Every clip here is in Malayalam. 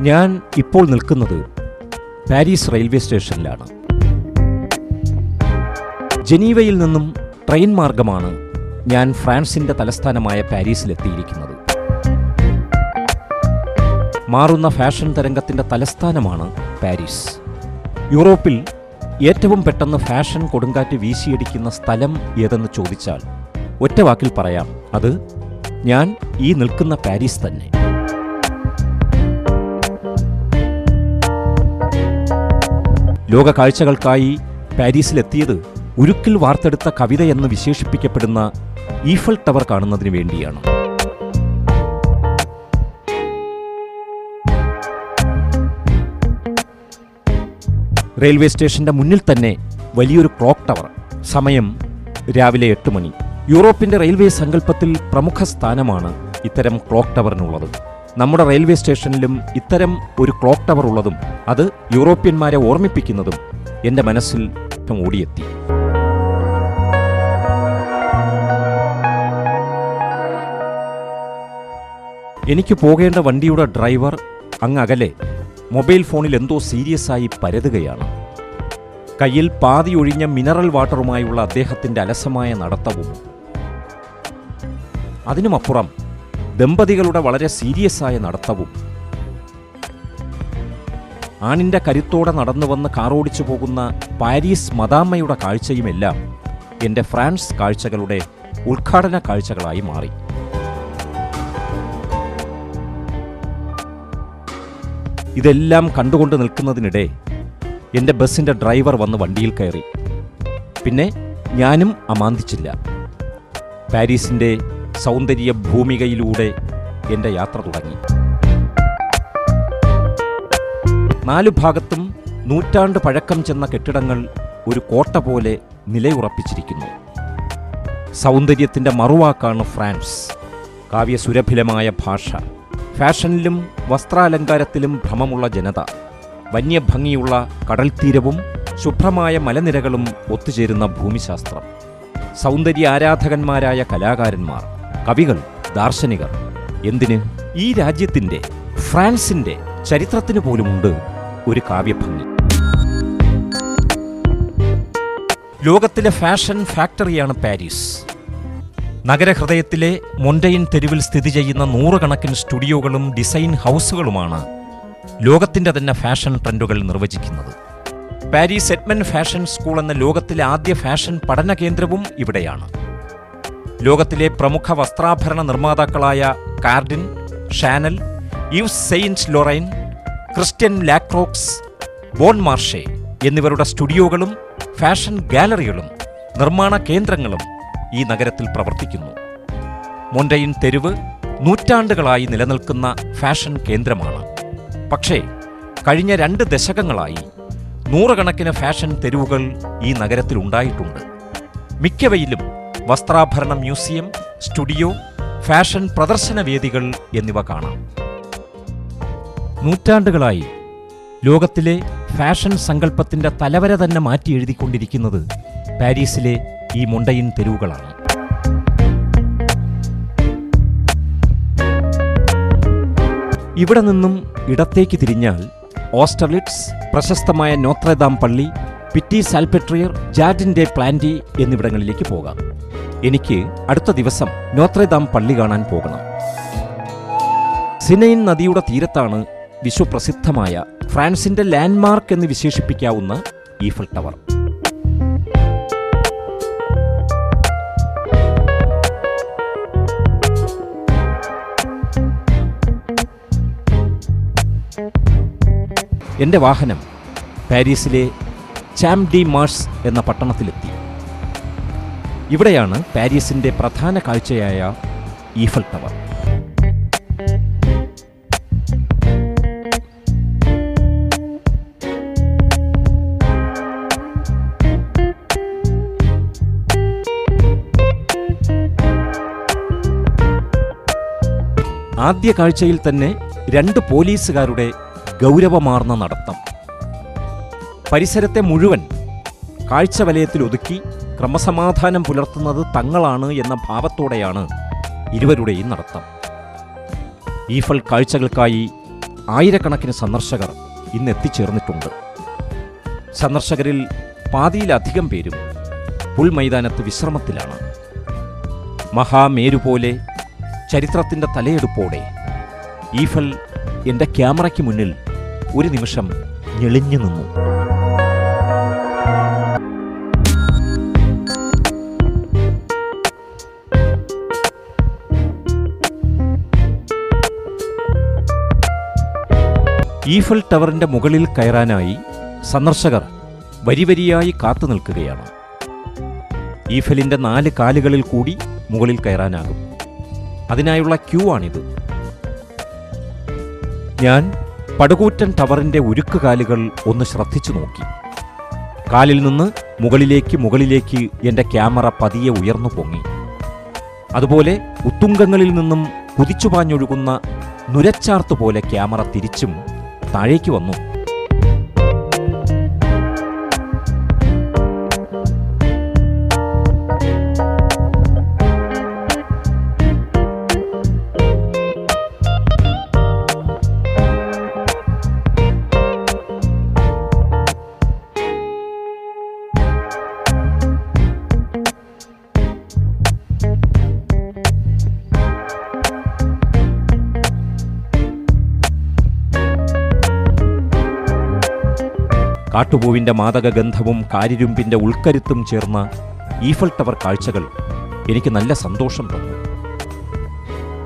ഞാൻ ഇപ്പോൾ നിൽക്കുന്നത് പാരീസ് റെയിൽവേ സ്റ്റേഷനിലാണ്. ജനീവയിൽ നിന്നും ട്രെയിൻ മാർഗമാണ് ഞാൻ ഫ്രാൻസിന്റെ തലസ്ഥാനമായ പാരീസിലെത്തിയിരിക്കുന്നത്. മാറുന്ന ഫാഷൻ തരംഗത്തിന്റെ തലസ്ഥാനമാണ് പാരീസ്. യൂറോപ്പിൽ ഏറ്റവും പെട്ടെന്ന് ഫാഷൻ കൊടുങ്കാറ്റ് വീശിയടിക്കുന്ന സ്ഥലം ഏതെന്ന് ചോദിച്ചാൽ ഒറ്റ വാക്കിൽ പറയാം അത് ഞാൻ ഈ നിൽക്കുന്ന പാരീസ് തന്നെ. ലോക കാഴ്ചകൾക്കായി പാരീസിലെത്തിയത് ഉരുക്കിൽ വാർത്തെടുത്ത കവിത എന്ന് വിശേഷിപ്പിക്കപ്പെടുന്ന ഈഫൽ ടവർ കാണുന്നതിന് വേണ്ടിയാണ്. റെയിൽവേ സ്റ്റേഷന്റെ മുന്നിൽ തന്നെ വലിയൊരു ക്ലോക്ക് ടവർ. സമയം രാവിലെ എട്ട് മണി. യൂറോപ്പിന്റെ റെയിൽവേ സങ്കല്പത്തിൽ പ്രമുഖ സ്ഥാനമാണ് ഇത്തരം ക്ലോക്ക് ടവറിനുള്ളത്. നമ്മുടെ റെയിൽവേ സ്റ്റേഷനിലും ഇത്തരം ഒരു ക്ലോക്ക് ടവർ ഉള്ളതും അത് യൂറോപ്യന്മാരെ ഓർമ്മിപ്പിക്കുന്നതും എന്റെ മനസ്സിൽ ഓടിയെത്തി. എനിക്ക് പോകേണ്ട വണ്ടിയുടെ ഡ്രൈവർ അങ്ങ് അകലെ മൊബൈൽ ഫോണിൽ എന്തോ സീരിയസ് ആയി പരതുകയാണ്. കയ്യിൽ പാതിയൊഴിഞ്ഞ മിനറൽ വാട്ടറുമായുള്ള അദ്ദേഹത്തിന്റെ അലസമായ നടത്തവും അതിനുമപ്പുറം ദമ്പതികളുടെ വളരെ സീരിയസ് ആയ നടത്തവും. ആണിന്റെ കരുത്തോടെ നടന്നു വന്ന് കാറോടിച്ചു പോകുന്ന പാരീസ് മദാമ്മയുടെ കാഴ്ചയുമെല്ലാം എന്റെ ഫ്രാൻസ് കാഴ്ചകളുടെ ഉദ്ഘാടന കാഴ്ചകളായി മാറി. ഇതെല്ലാം കണ്ടുകൊണ്ട് നിൽക്കുന്നതിനിടെ എന്റെ ബസ്സിന്റെ ഡ്രൈവർ വന്ന് വണ്ടിയിൽ കയറി. പിന്നെ ഞാനും അമാന്തിച്ചില്ല. പാരീസിന്റെ സൗന്ദര്യ ഭൂമികയിലൂടെ എന്റെ യാത്ര തുടങ്ങി. നാലു ഭാഗത്തും നൂറ്റാണ്ട് പഴക്കം ചെന്ന കെട്ടിടങ്ങൾ ഒരു കോട്ട പോലെ നിലയുറപ്പിച്ചിരിക്കുന്നു. സൗന്ദര്യത്തിന്റെ മറുവാക്കാണ് ഫ്രാൻസ്. കാവ്യസുരഭിലമായ ഭാഷ. ഫാഷനിലും വസ്ത്രാലങ്കാരത്തിലും ഭ്രമമുള്ള ജനത. വന്യഭംഗിയുള്ള കടൽത്തീരവും ശുഭ്രമായ മലനിരകളും ഒത്തുചേരുന്ന ഭൂമിശാസ്ത്രം. സൗന്ദര്യ ആരാധകന്മാരായ കലാകാരന്മാർ. കവികൾ ദാർശനികർ. എന്തിന്? ഈ രാജ്യത്തിന്റെ ഫ്രാൻസിന്റെ ചരിത്രത്തിന് പോലുമുണ്ട് ഒരു കാവ്യഭംഗി. ലോകത്തിലെ ഫാഷൻ ഫാക്ടറിയാണ് പാരീസ്. നഗരഹൃദയത്തിലെ മൊണ്ടയിൻ തെരുവിൽ സ്ഥിതി ചെയ്യുന്ന നൂറുകണക്കിന് സ്റ്റുഡിയോകളും ഡിസൈൻ ഹൗസുകളുമാണ് ലോകത്തിന്റെ തന്നെ ഫാഷൻ ട്രെൻഡുകൾ നിർവചിക്കുന്നത്. പാരീസ് എഡ്മൻ ഫാഷൻ സ്കൂൾ എന്ന ലോകത്തിലെ ആദ്യ ഫാഷൻ പഠന കേന്ദ്രവും ഇവിടെയാണ്. ലോകത്തിലെ പ്രമുഖ വസ്ത്രാഭരണ നിർമ്മാതാക്കളായ Cardin Chanel Yves Saint Laurent Christian Lacroix Bon Marche എന്നിവരുടെ സ്റ്റുഡിയോകളും ഫാഷൻ ഗാലറികളും നിർമ്മാണ കേന്ദ്രങ്ങളും ഈ നഗരത്തിൽ പ്രവർത്തിക്കുന്നു. മൊണ്ടയിൻ തെരുവ് നൂറ്റാണ്ടുകളായി നിലനിൽക്കുന്ന ഫാഷൻ കേന്ദ്രമാണ്. പക്ഷേ കഴിഞ്ഞ രണ്ട് ദശകങ്ങളായി നൂറുകണക്കിന് ഫാഷൻ തെരുവുകൾ ഈ നഗരത്തിൽ ഉണ്ടായിട്ടുണ്ട്. മിക്കവയിലും വസ്ത്രാഭരണ മ്യൂസിയം സ്റ്റുഡിയോ ഫാഷൻ പ്രദർശന വേദികൾ എന്നിവ കാണാം. നൂറ്റാണ്ടുകളായി ലോകത്തിലെ ഫാഷൻ സങ്കല്പത്തിന്റെ തലവര തന്നെ മാറ്റി എഴുതിക്കൊണ്ടിരിക്കുന്നത് പാരീസിലെ ഈ മുണ്ടയിൻ തെരുവുകളാണ്. ഇവിടെ നിന്നും ഇടത്തേക്ക് തിരിഞ്ഞാൽ ഓസ്റ്റർലിറ്റ്സ് പ്രശസ്തമായ നോത്രദാം പള്ളി പിറ്റി സാൽപെട്രിയർ ജാഡിന്റെ പ്ലാന്റി എന്നിവിടങ്ങളിലേക്ക് പോകാം. എനിക്ക് അടുത്ത ദിവസം നോത്രേദാം പള്ളി കാണാൻ പോകണം. സിനൈൻ നദിയുടെ തീരത്താണ് വിശ്വപ്രസിദ്ധമായ ഫ്രാൻസിന്റെ ലാൻഡ്മാർക്ക് എന്ന് വിശേഷിപ്പിക്കാവുന്ന ഈഫൽ ടവർ. എന്റെ വാഹനം പാരീസിലെ ചാം ഡി മാർസ് എന്ന പട്ടണത്തിലെത്തി. ഇവിടെയാണ് പാരീസിന്റെ പ്രധാന കാഴ്ചയായ ഈഫൽ ടവർ. ആദ്യ കാഴ്ചയിൽ തന്നെ രണ്ട് പോലീസുകാരുടെ ഗൗരവമാർന്ന നടത്തം. പരിസരത്തെ മുഴുവൻ കാഴ്ച വലയത്തിൽ ഒതുക്കി ക്രമസമാധാനം പുലർത്തുന്നത് തങ്ങളാണ് എന്ന ഭാവത്തോടെയാണ് ഇരുവരുടെയും നടത്തം. ഈഫൽ കാഴ്ചകൾക്കായി ആയിരക്കണക്കിന് സന്ദർശകർ ഇന്ന് എത്തിച്ചേർന്നിട്ടുണ്ട് സന്ദർശകരിൽ പാതിയിലധികം പേരും പുൽമൈതാനത്ത് വിശ്രമത്തിലാണ്. മഹാമേരു പോലെ ചരിത്രത്തിന്റെ തലയെടുപ്പോടെ ഈഫൽ എന്റെ ക്യാമറയ്ക്ക് മുന്നിൽ ഒരു നിമിഷം ഞെളിഞ്ഞു നിന്നു. ഈഫൽ ടവറിന്റെ മുകളിൽ കയറാനായി സന്ദർശകർ വരിവരിയായി കാത്തു നിൽക്കുകയാണ്. ഈഫലിന്റെ നാല് കാലുകളിൽ കൂടി മുകളിൽ കയറാനാകും. അതിനായുള്ള ക്യൂ ആണിത്. ഞാൻ പടുകൂറ്റൻ ടവറിന്റെ ഉരുക്കുകാലുകൾ ഒന്ന് ശ്രദ്ധിച്ചു നോക്കി. കാലിൽ നിന്ന് മുകളിലേക്ക് മുകളിലേക്ക് എന്റെ ക്യാമറ പതിയെ ഉയർന്നു പൊങ്ങി. അതുപോലെ ഉത്തുംഗങ്ങളിൽ നിന്നും കുതിച്ചുപാഞ്ഞൊഴുകുന്ന നുരച്ചാർത്ത് പോലെ ക്യാമറ തിരിച്ചും താഴേക്ക് വന്നു. കാട്ടുപൂവിന്റെ മാതകഗന്ധവും കാരിരുമ്പിന്റെ ഉൾക്കരുത്തും ചേർന്ന ഈഫൽ ടവർ കാഴ്ചകൾ എനിക്ക് നല്ല സന്തോഷം തന്നു.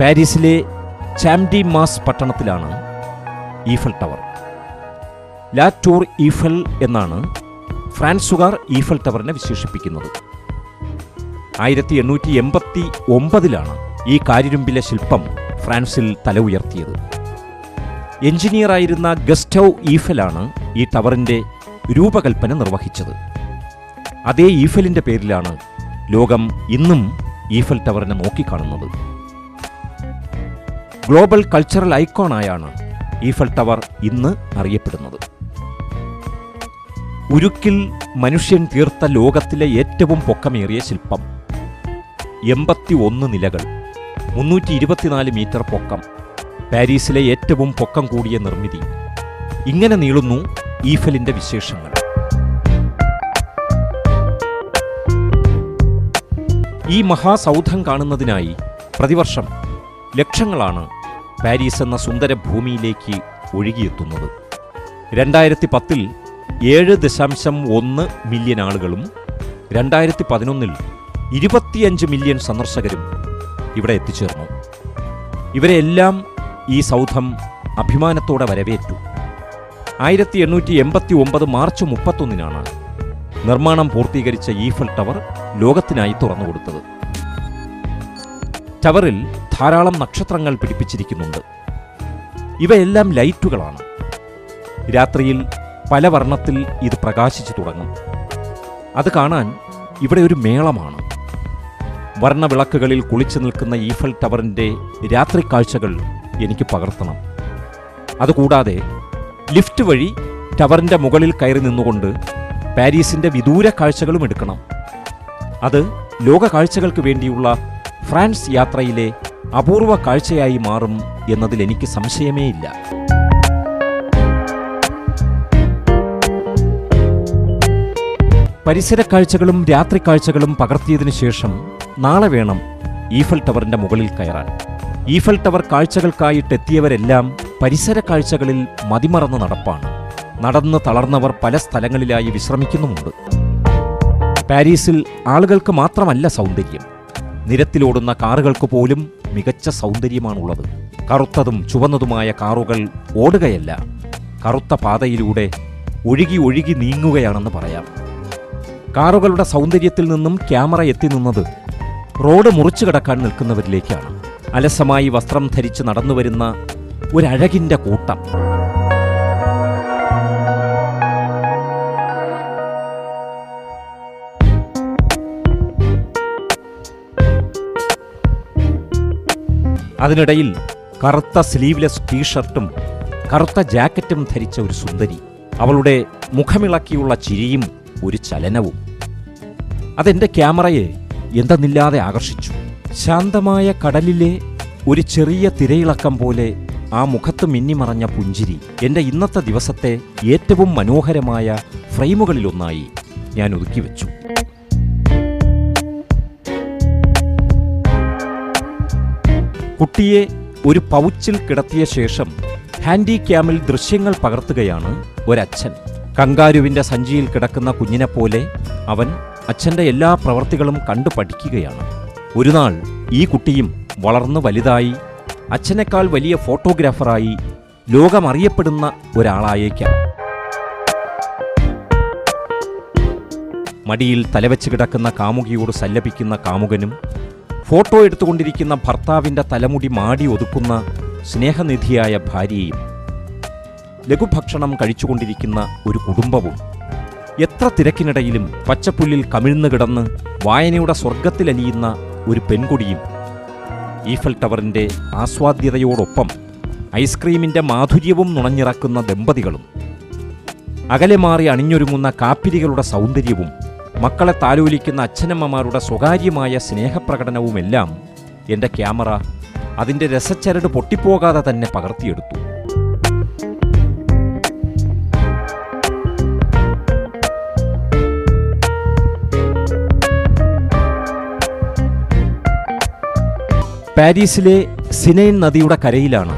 പാരീസിലെ Champ de Mars പട്ടണത്തിലാണ് Eiffel tower. La Tour Eiffel എന്നാണ് ഫ്രാൻസുകാർ ഈഫൽ ടവറിനെ വിശേഷിപ്പിക്കുന്നത്. ആയിരത്തി എണ്ണൂറ്റി എൺപത്തി ഒമ്പതിലാണ് ഈ കാരിരുമ്പിലെ ശില്പം ഫ്രാൻസിൽ തല ഉയർത്തിയത്. എഞ്ചിനീയറായിരുന്ന ഗസ്റ്റവ് ഈഫലാണ് ഈ ടവറിന്റെ രൂപകൽപ്പന നിർവഹിച്ചത്. അതേ ഈഫലിന്റെ പേരിലാണ് ലോകം ഇന്നും ഈഫൽ ടവറിനെ നോക്കിക്കാണുന്നത്. ഗ്ലോബൽ കൾച്ചറൽ ഐക്കോണായാണ് ഈഫൽ ടവർ ഇന്ന് അറിയപ്പെടുന്നത്. ഉരുക്കിൽ മനുഷ്യൻ തീർത്ത ലോകത്തിലെ ഏറ്റവും പൊക്കമേറിയ ശില്പം. എൺപത്തി ഒന്ന് നിലകൾ മുന്നൂറ്റി ഇരുപത്തിനാല് മീറ്റർ പൊക്കം പാരീസിലെ ഏറ്റവും പൊക്കം കൂടിയ നിർമ്മിതി. ഇങ്ങനെ നീളുന്നു ഈഫലിന്റെ വിശേഷങ്ങൾ. ഈ മഹാസൗധം കാണുന്നതിനായി പ്രതിവർഷം ലക്ഷങ്ങളാണ് പാരീസ് എന്ന സുന്ദര ഭൂമിയിലേക്ക് ഒഴുകിയെത്തുന്നത്. രണ്ടായിരത്തി പത്തിൽ ഏഴ് ദശാംശം ഒന്ന് മില്യൺ ആളുകളും രണ്ടായിരത്തി പതിനൊന്നിൽ ഇരുപത്തിയഞ്ച് മില്യൺ സന്ദർശകരും ഇവിടെ എത്തിച്ചേർന്നു. ഇവരെല്ലാം ഈ സൗധം അഭിമാനത്തോടെ വരവേറ്റു. ആയിരത്തി എണ്ണൂറ്റി എൺപത്തി ഒമ്പത് മാർച്ച് മുപ്പത്തൊന്നിനാണ് നിർമ്മാണം പൂർത്തീകരിച്ച ഈഫൽ ടവർ ലോകത്തിനായി തുറന്നുകൊടുത്തത്. ടവറിൽ ധാരാളം നക്ഷത്രങ്ങൾ പിടിപ്പിച്ചിരിക്കുന്നുണ്ട്. ഇവയെല്ലാം ലൈറ്റുകളാണ്. രാത്രിയിൽ പല വർണത്തിൽ ഇത് പ്രകാശിച്ചു തുടങ്ങും. അത് കാണാൻ ഇവിടെ ഒരു മേളമാണ്. വർണവിളക്കുകളിൽ കുളിച്ചു നിൽക്കുന്ന ഈഫൽ ടവറിന്റെ രാത്രി കാഴ്ചകൾ എനിക്ക് പകർത്തണം. അതുകൂടാതെ ലിഫ്റ്റ് വഴി ടവറിന്റെ മുകളിൽ കയറി നിന്നുകൊണ്ട് പാരീസിന്റെ വിദൂര കാഴ്ചകളും എടുക്കണം. അത് ലോക കാഴ്ചകൾക്ക് വേണ്ടിയുള്ള ഫ്രാൻസ് യാത്രയിലെ അപൂർവ കാഴ്ചയായി മാറും എന്നതിൽ എനിക്ക് സംശയമേയില്ല പരിസര കാഴ്ചകളും രാത്രി കാഴ്ചകളും പകർത്തിയതിനു ശേഷം നാളെ വേണം ഈഫൽ ടവറിന്റെ മുകളിൽ കയറാൻ. ഈഫൽ ടവർ കാഴ്ചകൾക്കായിട്ടെത്തിയവരെല്ലാം പരിസര കാഴ്ചകളിൽ മതിമറന്ന് നടപ്പാണ്. നടന്ന് തളർന്നവർ പല സ്ഥലങ്ങളിലായി വിശ്രമിക്കുന്നുമുണ്ട്. പാരീസിൽ ആളുകൾക്ക് മാത്രമല്ല സൗന്ദര്യം. നിരത്തിലോടുന്ന കാറുകൾക്ക് പോലും മികച്ച സൗന്ദര്യമാണുള്ളത്. കറുത്തതും ചുവന്നതുമായ കാറുകൾ ഓടുകയല്ല. കറുത്ത പാതയിലൂടെ ഒഴുകി ഒഴുകി നീങ്ങുകയാണെന്ന് പറയാം. കാറുകളുടെ സൗന്ദര്യത്തിൽ നിന്നും ക്യാമറ എത്തി നിന്നത് റോഡ് മുറിച്ചു കിടക്കാൻ നിൽക്കുന്നവരിലേക്കാണ്. അലസമായി വസ്ത്രം ധരിച്ച് നടന്നുവരുന്ന ഒരഴകിന്റെ കൂട്ടം. അതിനിടയിൽ കറുത്ത സ്ലീവ്ലെസ് ടീഷർട്ടും കറുത്ത ജാക്കറ്റും ധരിച്ച ഒരു സുന്ദരി. അവളുടെ മുഖമിളക്കിയുള്ള ചിരിയും ഒരു ചലനവും. അതെന്റെ ക്യാമറയെ എന്തെന്നില്ലാതെ ആകർഷിച്ചു. ശാന്തമായ കടലിലെ ഒരു ചെറിയ തിരയിളക്കം പോലെ ആ മുഖത്ത് മിന്നിമറഞ്ഞ പുഞ്ചിരി എന്റെ ഇന്നത്തെ ദിവസത്തെ ഏറ്റവും മനോഹരമായ ഫ്രെയിമുകളിലൊന്നായി ഞാൻ ഒതുക്കി വെച്ചു. കുട്ടിയെ ഒരു പൗച്ചിൽ കിടത്തിയ ശേഷം ഹാൻഡി ക്യാമിൽ ദൃശ്യങ്ങൾ പകർത്തുകയാണ് ഒരച്ഛൻ. കങ്കാരുവിന്റെ സഞ്ചിയിൽ കിടക്കുന്ന കുഞ്ഞിനെപ്പോലെ അവൻ അച്ഛന്റെ എല്ലാ പ്രവർത്തികളും കണ്ടു പഠിക്കുകയാണ്. ഒരു നാൾ ഈ കുട്ടിയും വളർന്നു വലുതായി അച്ഛനേക്കാൾ വലിയ ഫോട്ടോഗ്രാഫറായി ലോകമറിയപ്പെടുന്ന ഒരാളായേക്കാം. മടിയിൽ തലവെച്ച് കിടക്കുന്ന കാമുകിയോട് സല്ലപിക്കുന്ന കാമുകനും ഫോട്ടോ എടുത്തുകൊണ്ടിരിക്കുന്ന ഭർത്താവിന്റെ തലമുടി മാടി ഒതുക്കുന്ന സ്നേഹനിധിയായ ഭാര്യയും ലഘുഭക്ഷണം കഴിച്ചുകൊണ്ടിരിക്കുന്ന ഒരു കുടുംബവും എത്ര തിരക്കിനിടയിലും പച്ചപ്പുല്ലിൽ കമിഴ്ന്നു കിടന്ന് വായനയുടെ സ്വർഗത്തിലലിയുന്ന ഒരു പെൺകുടിയും ഈഫൽ ടവറിന്റെ ആസ്വാദ്യതയോടൊപ്പം ഐസ്ക്രീമിന്റെ മാധുര്യവും നുണഞ്ഞിറക്കുന്ന ദമ്പതികളും. അകലെ മാറി അണിഞ്ഞൊരുങ്ങുന്ന കാപ്പിരികളുടെ സൗന്ദര്യവും മക്കളെ താലോലിക്കുന്ന അച്ഛനമ്മമാരുടെ സ്വകാര്യമായ സ്നേഹപ്രകടനവുമെല്ലാം എന്റെ ക്യാമറ അതിന്റെ രസച്ചരട് പൊട്ടിപ്പോകാതെ തന്നെ പകർത്തിയെടുത്തു. പാരീസിലെ സിനൈൻ നദിയുടെ കരയിലാണ്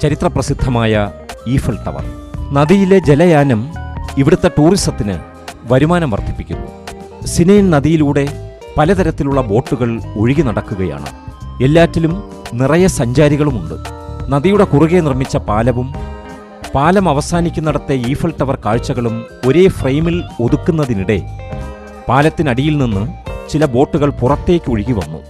ചരിത്രപ്രസിദ്ധമായ ഈഫൽ ടവർ. നദിയിലെ ജലയാനം ഇവിടുത്തെ ടൂറിസത്തിന് വരുമാനം വർദ്ധിപ്പിക്കുന്നു. സിനൈൻ നദിയിലൂടെ പലതരത്തിലുള്ള ബോട്ടുകൾ ഒഴുകി നടക്കുകയാണ്. എല്ലാറ്റിലും നിറയെ സഞ്ചാരികളുമുണ്ട്. നദിയുടെ കുറുകെ നിർമ്മിച്ച പാലവും പാലം അവസാനിക്കുന്നിടത്തെ ഈഫൽ ടവർ കാഴ്ചകളും ഒരേ ഫ്രെയിമിൽ ഒതുക്കുന്നതിനിടെ പാലത്തിനടിയിൽ നിന്ന് ചില ബോട്ടുകൾ പുറത്തേക്ക് ഒഴുകി വന്നു.